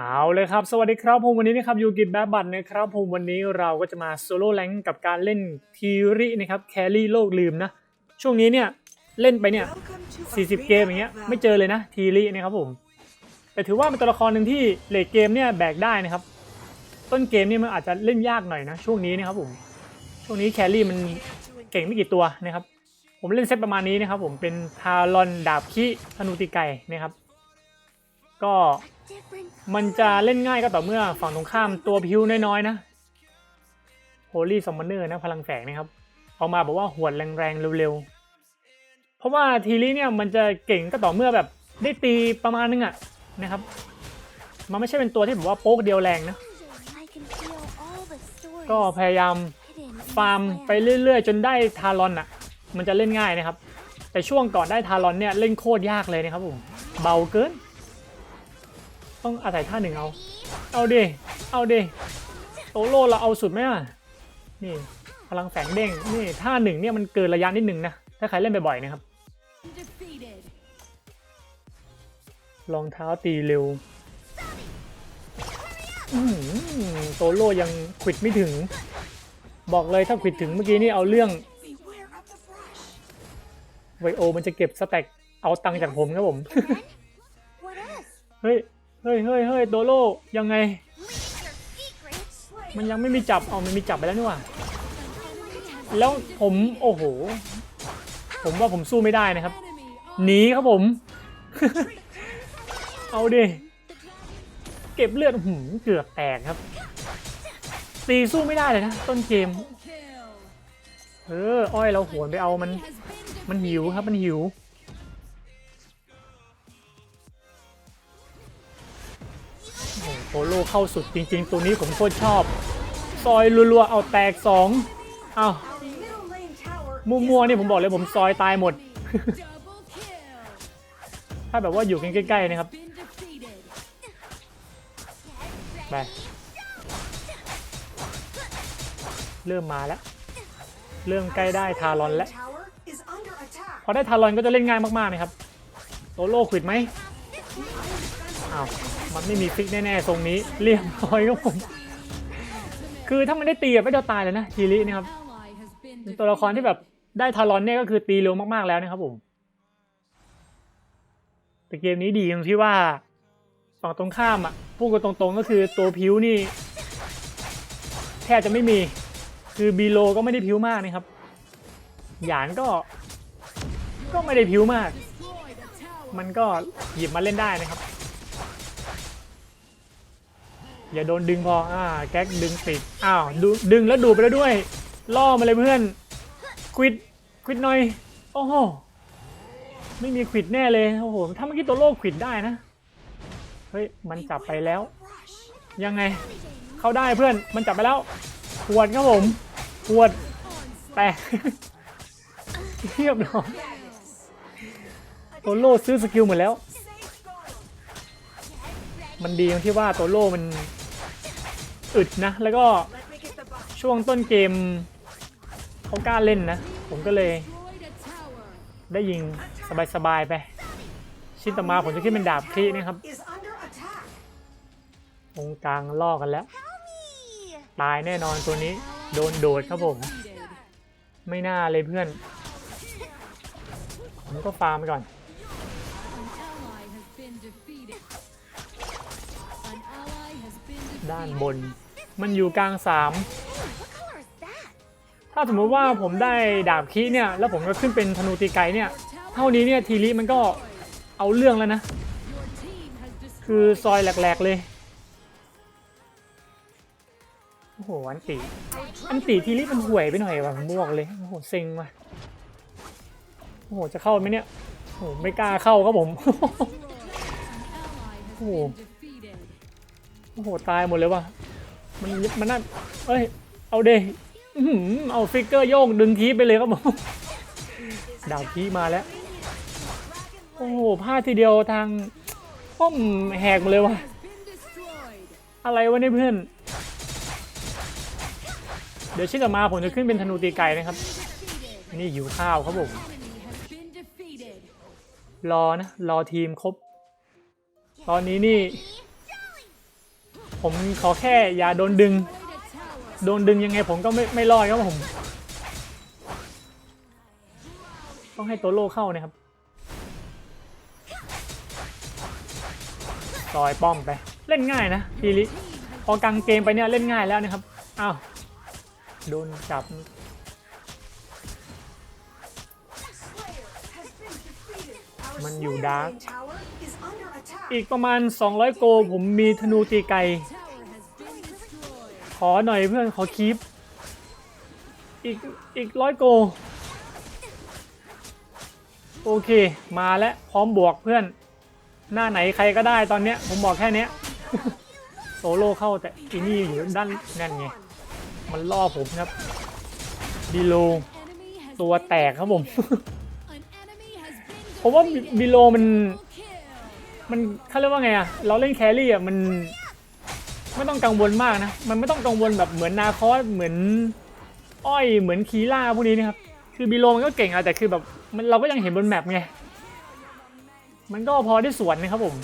เอาเลยครับ สวัสดีครับผมวันนี้นะครับยูกิบแบบบัตนะครับผมวันนี้เราก็จะมาโซโล่แรงกับการเล่นทีรินะครับแครี่โลกลืมนะ ช่วงนี้เนี่ย เล่นไปเนี่ย 40 เกมอย่างเงี้ยไม่เจอเลยนะทีรินะครับผม แต่ถือว่าเป็นตัวละครหนึ่งที่เลทเกมเนี่ยแบกได้นะครับ ต้นเกมเนี่ยมันอาจจะเล่นยากหน่อยนะ ช่วงนี้นะครับผม ช่วงนี้แครี่มันเก่งไม่กี่ตัวนะครับ ผมเล่นเซตประมาณนี้นะครับผมเป็นทารอนดาบคิธนูตีไก่นะครับ ก็ มันจะเล่นง่ายก็ต่อเมื่อฝั่งตรงข้ามตัวพิวน้อยๆนะ Holy Summoner นอร์นะพลังแฝงนะครับเอามาบอกว่าหวดแรงๆเร็วๆ เพราะว่าทีนี้เนี่ยมันจะเก่งก็ต่อเมื่อแบบได้ตีประมาณนึงอะนะครับ มันไม่ใช่เป็นตัวที่แบบว่าโป๊กเดียวแรงนะ ก็พยายามฟาร์มไปเรื่อย ๆ จนได้ทารอนอะมันจะเล่นง่ายนะครับ แต่ช่วงก่อนได้ทารอนเนี่ยเล่นโคตรยากเลยนะครับผม เบาเกิน ต้องอาศัยท่าหนึ่งเอา เอาดิเอาดิโตโร่เราเอาสุดไหมอะ นี่พลังแฝงเด้ง นี่ท่าหนึ่งเนี่ยมันเกินระยะนิดหนึ่งนะ ถ้าใครเล่นบ่อยๆนะครับ รองเท้าตีเร็วอื้อหือโตโร่ยังขวิดไม่ถึง บอกเลยถ้าขวิดถึงเมื่อกี้นี่เอาเรื่องไวโอมันจะเก็บสแต็กเอาตังค์จากผมครับผม เฮ้ย เฮ้ยเฮ้ยเฮ้ยโตโร่ยังไง มันยังไม่มีจับเอามันมีจับไปแล้วนี่หว่าแล้วผมโอ้โห ผมว่าผมสู้ไม่ได้นะครับหนีครับผม เอาดิเก็บเลือดหืมเกือบแตกครับตีสู้ไม่ได้เลยนะ ต้นเกม เออ อ้อยเราหวนไปเอามัน มันหิวครับมันหิว โอ้โลเข้าสุดจริง ๆ ตัวนี้ผมโคตรชอบ ซอยรัวๆเอาแตกสองเอามั่วๆนี่ผมบอกเลยผมซอยตายหมด ถ้าแบบว่าอยู่ใกล้ๆนะครับไปเริ่มมาแล้ว เริ่มใกล้ได้ทารอนแล้ว พอได้ทารอนก็จะเล่นง่ายมากๆนะครับ โตโล่ขวิดไหมอ้าว มันไม่มีฟิกแน่ๆทรงนี้เรียบร้อยครับผมคือถ้ามันได้ตีอะไม่เดียวตายเลยนะทีรินี่ครับตัวละครที่แบบได้ทารอนเนี่ยก็คือตีเร็วมากๆแล้วนะครับผมแต่เกมนี้ดีตรงที่ว่าฝั่งตรงข้ามอะพูดกันตรงๆก็คือตัวพิวนี่แทบจะไม่มีคือบีโลก็ไม่ได้พิวมากนะครับ หยานก็ ก็ไม่ได้พิวมาก มันก็หยิบมาเล่นได้นะครับ อย่าโดนดึงพอ อ่า แก๊กดึงติด อ้าวดดึงแล้วดูดไปแล้วด้วย ล่อมาเลยเพื่อน ควิด ควิดหน่อย โอ้โห ไม่มีควิดแน่เลย โอ้โห ถ้าเมื่อกี้ตัวโลกควิดได้นะ เฮ้ย มันจับไปแล้ว ยังไง เข้าได้เพื่อน มันจับไปแล้วหวดครับผมหวด แต่เรียบร้อยโตโล่ซื้อสกิลหมดแล้ว มันดีตรงที่ว่าโตโล่มันอึดนะ แล้วก็ช่วงต้นเกมเขากล้าเล่นนะ ผมก็เลยได้ยิงสบายๆไป ชิ้นต่อมาผมจะขึ้นเป็นดาบคลีนะครับตรงกลางล่อกันแล้ว ตายแน่นอนตัวนี้ โดนโดดครับผม ไม่น่าเลยเพื่อน ผมก็ฟาร์มไปก่อน ด้านบน มันอยู่กลางสามถ้าสมมติว่าผมได้ดาบคีเนี่ย แล้วผมก็ขึ้นเป็นธนูตีไกเนี่ย เท่านี้เนี่ยทีรีมันก็เอาเรื่องแล้วนะ คือซอยแหลกๆเลย โอ้โห อันตี อันตีทีรีมันห่วยไปหน่อยว่ะผมบอกเลย โอ้โหเซ็งว่ะ โอ้โห จะเข้าไหมเนี่ย โอ้โห ไม่กล้าเข้าครับผม โอ้โห โอ้โห ตายหมดเลยว่ะ มันมันนั่นเอ้ย เอาเดอื้อหือเอาฟิกเกอร์โยกดึงคีบไปเลยครับผมดาวคีมาแล้ว โอ้โหพลาดทีเดียวทางป้อมแหกหมาเลยว่ะ อะไรวะเนี่ยเพื่อน เดี๋ยวชิ้นต่อมาผมจะขึ้นเป็นธนูตีไก่นะครับ นี่หิวข้าวครับผม รอนะ รอทีมครบ ตอนนี้นี่ ผมขอแค่อย่าโดนดึง โดนดึงยังไงผมก็ไม่ไม่รอดครับผม ต้องให้โตโรเข้านะครับต่อยป้อมไป เล่นง่ายนะพีริพอกลางเกมไปเนี่ยเล่นง่ายแล้วนะครับ อ้าว โดนจับ มันอยู่ดาร์กอีกประมาณ 200 โก ผมมีธนูตีไกล ขอหน่อยเพื่อนขอคีปอีกอีกร้อยโก โอเค มาแล้วพร้อมบวกเพื่อน หน้าไหนใครก็ได้ตอนเนี้ย ผมบอกแค่เนี้ย โซโล่เข้าแต่อีนี่อยู่ด้านนั่นไง มันล่อผมครับบิโลตัวแตกครับผม ผมว่าบิโลมัน มันเขาเรียกว่าไงอะเราเล่นแครี่อะมันไม่ต้องกังวลมากนะ มันไม่ต้องกังวลแบบเหมือนนาคอสเหมือน อ้อยเหมือนคีล่าพวกนี้นะครับ คือบิโลมันก็เก่งอะแต่คือแบบมันเราก็ยังเห็นบนแมปไง มันก็พอได้สวนนะครับผม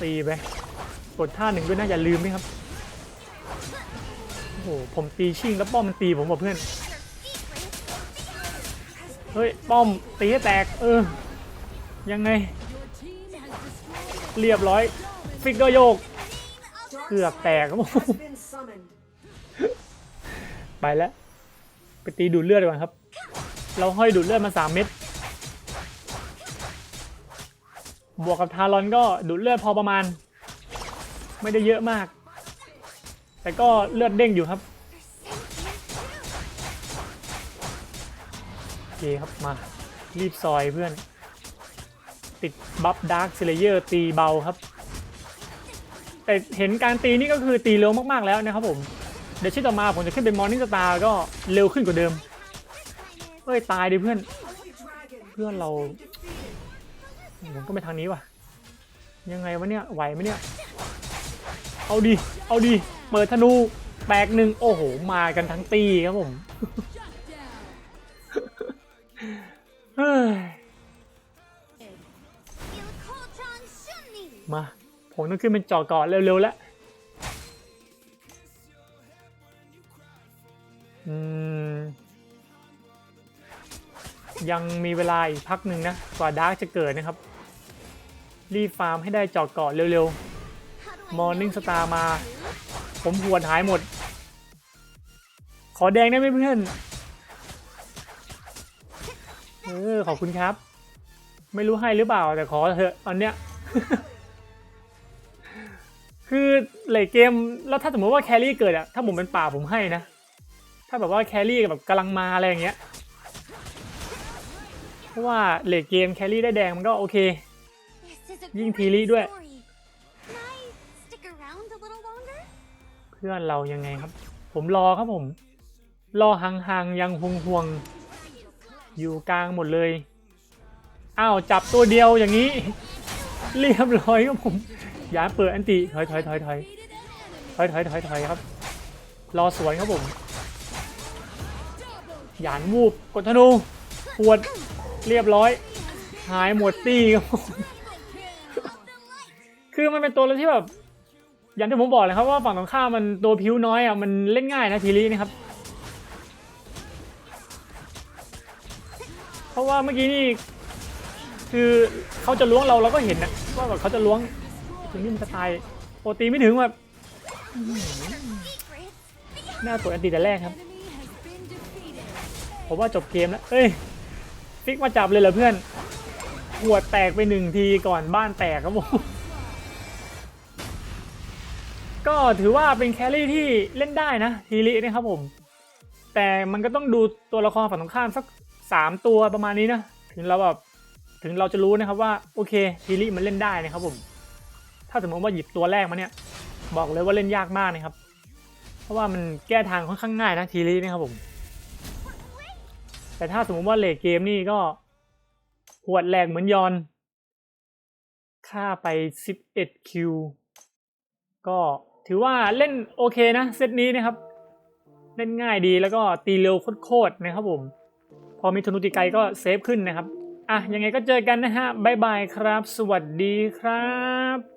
ตีไปกดท่าหนึ่งด้วยนะอย่าลืมนะครับโอ้โหผมตีชิงแล้วป้อมมันตีผมบอกเพื่อน เฮ้ย ป้อม ตีให้แตก เออ ยังไง เรียบร้อย ฟิกเกอร์โยก เกือบแตกครับผมไปแล้ว ไปตีดูดเลือดดีกว่าครับ เราห้อยดูดเลือดมาสามเม็ดบวกกับทารอนก็ดูดเลือดพอประมาณ ไม่ได้เยอะมาก แต่ก็เลือดเด้งอยู่ครับ เคครับมา รีบซอยเพื่อน ติดบัฟดาร์คเซเลเยอร์ตีเบาครับ แต่เห็นการตีนี่ก็คือตีเร็วมากๆแล้วนะครับผม เดี๋ยวชิ้นต่อมาผมจะขึ้นเป็นมอร์นิ่งสตาร์ก็เร็วขึ้นกว่าเดิมเฮ้ย ตายดิเพื่อน เพื่อนเราผมก็ไปทางนี้ว่ะ ยังไงวะเนี่ยไหวไหมเนี่ย เอาดิเอาดิเปิดธนูแตกหนึ่งโอ้โห มากันทั้งตีครับผม มา ผมต้องขึ้นเป็นจอก่อนเร็วๆแล้วยังมีเวลาอีกพักหนึ่งนะกว่าดาร์กจะเกิดนะครับ รีฟาร์มให้ได้จอเกาะเร็วๆ มอร์นิ่งสตาร์มา ผมหวดหายหมด ขอแดงได้ไหมเพื่อน ออขอบคุณครับ ไม่รู้ให้หรือเปล่าแต่ขอเถอะอันเนี้ย คือเหลทเกมแล้วถ้าสมมติว่าแครี่เกิดอะถ้าผมเป็นป่าผมให้นะ ถ้าแบบว่าแครี่แบบกำลังมาอะไรอย่างเงี้ยเพราะว่าเหลทเกมแครี่ได้แดงมันก็โอเค ยิ่งทีรีด้วย เพื่อนเรายังไงครับ ผมรอครับผม รอห่างๆยังห่วงห่วงๆ อยู่กลางหมดเลยอ้าวจับตัวเดียวอย่างนี้ เรียบร้อยครับผมอย่าเปิดอันติถอยถอยถอยถอยถอยถอยถอยถอยครับ รอสวนครับผมหยานวูบกดธนูปวดเรียบร้อย หายหมดตี้ครับผมคือมันเป็นตัวที่แบบอย่างที่ผมบอกเลยครับว่าฝั่งตรงข้ามมันตัวผิวน้อยอะมันเล่นง่ายนะทีรีนะครับ เพราะว่าเมื่อกี้นี่คือเขาจะล้วงเราเราก็เห็นนะว่าแบบเขาจะล้วงถึงนี่มันจะตายโอตีไม่ถึงแบบหน้าตัวอันตีแต่แรกครับผมว่าจบเกมแล้วเอ้ยฟิกมาจับเลยเหรอเพื่อนหัวแตกไปหนึ่งทีก่อนบ้านแตกครับผมก็ถือว่าเป็นแครี่ที่เล่นได้นะทีรินะครับผม แต่มันก็ต้องดูตัวละครฝั่งตรงข้ามสัก สามตัวประมาณนี้นะ ถึงเราแบบถึงเราจะรู้นะครับว่าโอเคทีริมันเล่นได้นะครับผม ถ้าสมมติว่าหยิบตัวแรกมาเนี่ย บอกเลยว่าเล่นยากมากนะครับ เพราะว่ามันแก้ทางค่อนข้างง่ายนะทีรินะครับผม แต่ถ้าสมมติว่าเลทเกมนี่ก็หวดแหลกเหมือนยอนค่าไป 11คิวก็ถือว่าเล่นโอเคนะเซตนี้นะครับ เล่นง่ายดีแล้วก็ตีเร็วโคตรๆนะครับผม พอมีธนูตีไกลก็เซฟขึ้นนะครับ อะยังไงก็เจอกันนะฮะบ๊ายบายครับ สวัสดีครับ